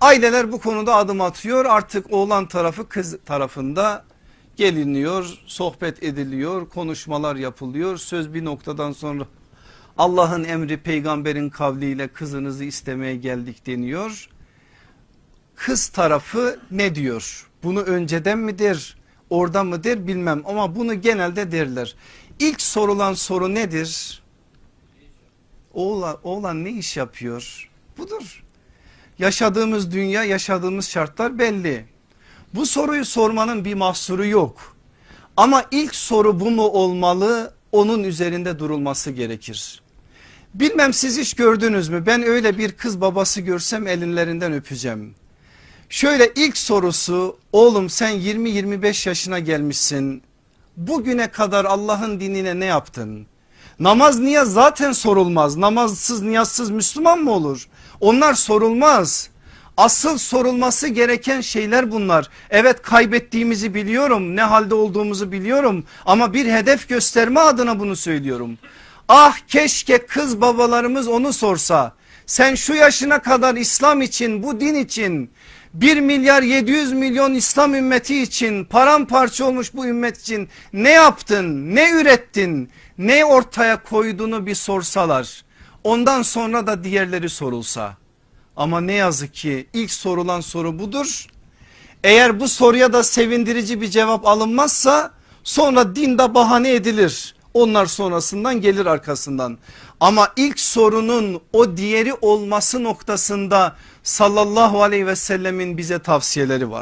Aileler bu konuda adım atıyor artık oğlan tarafı kız tarafında geliniyor sohbet ediliyor konuşmalar yapılıyor söz bir noktadan sonra Allah'ın emri peygamberin kavliyle kızınızı istemeye geldik deniyor. Kız tarafı ne diyor? Bunu önceden midir? Orada mıdır bilmem ama bunu genelde derler. İlk sorulan soru nedir? Oğlan, oğlan ne iş yapıyor? Budur. Yaşadığımız dünya yaşadığımız şartlar belli. Bu soruyu sormanın bir mahsuru yok. Ama ilk soru bu mu olmalı? Onun üzerinde durulması gerekir. Bilmem siz hiç gördünüz mü? Ben öyle bir kız babası görsem elinlerinden öpeceğim. Şöyle ilk sorusu oğlum sen 20-25 yaşına gelmişsin. Bugüne kadar Allah'ın dinine ne yaptın? Namaz niyaz zaten sorulmaz. Namazsız niyazsız Müslüman mı olur? Onlar sorulmaz. Asıl sorulması gereken şeyler bunlar. Evet kaybettiğimizi biliyorum ne halde olduğumuzu biliyorum ama bir hedef gösterme adına bunu söylüyorum. Ah keşke kız babalarımız onu sorsa. Sen şu yaşına kadar İslam için bu din için 1 milyar 700 milyon İslam ümmeti için paramparça olmuş bu ümmet için ne yaptın ne ürettin ne ortaya koyduğunu bir sorsalar. Ondan sonra da diğerleri sorulsa. Ama ne yazık ki ilk sorulan soru budur. Eğer bu soruya da sevindirici bir cevap alınmazsa sonra dinde bahane edilir. Onlar sonrasından gelir arkasından. Ama ilk sorunun o diğeri olması noktasında sallallahu aleyhi ve sellemin bize tavsiyeleri var.